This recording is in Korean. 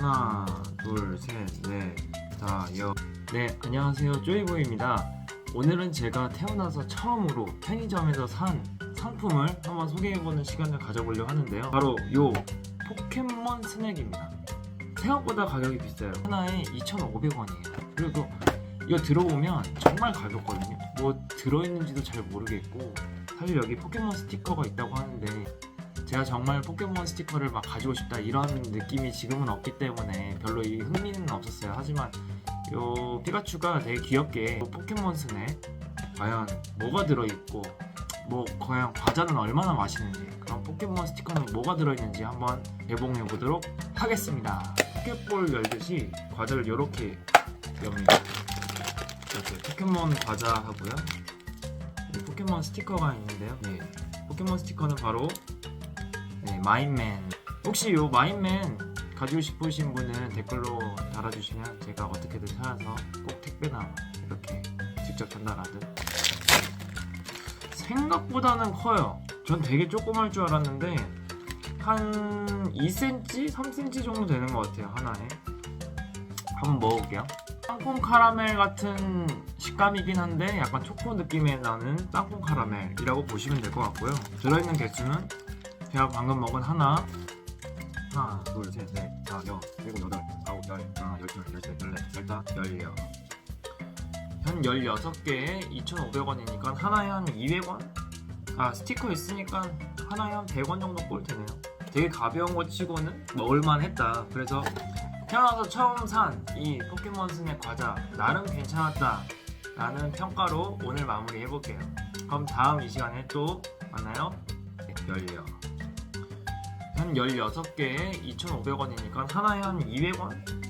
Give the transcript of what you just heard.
하나, 둘, 셋, 넷, 다, 여. 네, 안녕하세요. 쪼이보입니다. 오늘은 제가 태어나서 처음으로 편의점에서 산 상품을 한번 소개해보는 시간을 가져보려 하는데요. 바로 요 포켓몬 스낵입니다. 생각보다 가격이 비싸요. 하나에 2,500원이에요. 그리고 이거 들어보면 정말 가볍거든요. 뭐 들어있는지도 잘 모르겠고 사실 여기 포켓몬 스티커가 있다고 하는데 제가 정말 포켓몬 스티커를 막 가지고 싶다 이런 느낌이 지금은 없기 때문에 별로 이 흥미는 없었어요. 하지만 요 피카츄가 되게 귀엽게 포켓몬 스낵 과연 뭐가 들어있고 뭐 과연 과자는 얼마나 맛있는지 그런 포켓몬 스티커는 뭐가 들어있는지 한번 개봉해 보도록 하겠습니다. 포켓볼 열듯이 과자를 이렇게 엽니다. 이렇게 포켓몬 과자 하고요. 이 포켓몬 스티커가 있는데요. 네, 포켓몬 스티커는 바로 네, 마인맨. 혹시 요 마인맨 가지고 싶으신 분은 댓글로 달아주시면 제가 어떻게든 찾아서 꼭 택배나 이렇게 직접 전달하듯. 생각보다는 커요. 전 되게 조그만 줄 알았는데 한 2cm, 3cm 정도 되는 것 같아요 하나에. 한번 먹어볼게요. 땅콩 카라멜 같은 식감이긴 한데 약간 초코 느낌의 나는 땅콩 카라멜이라고 보시면 될 것 같고요. 들어있는 개수는 제가 방금 먹은 하나, 하나, 둘, 셋, 넷, 다, 여, 일곱, 여덟, 아홉, 열, 하나, 열둘, 열셋, 열넷, 열다, 열여. 한 16개에 2,500원이니까 하나에 한 200원? 아 스티커 있으니까 하나에 한 100원 정도 꼴 되네요. 되게 가벼운 거 치고는 먹을만 했다. 그래서 태어나서 처음 산 이 포켓몬 스낵 과자 나름 괜찮았다 라는 평가로 오늘 마무리 해볼게요 그럼 다음 이 시간에 또 만나요 열려 한 16개에 2,500원이니까 하나에 한 200원?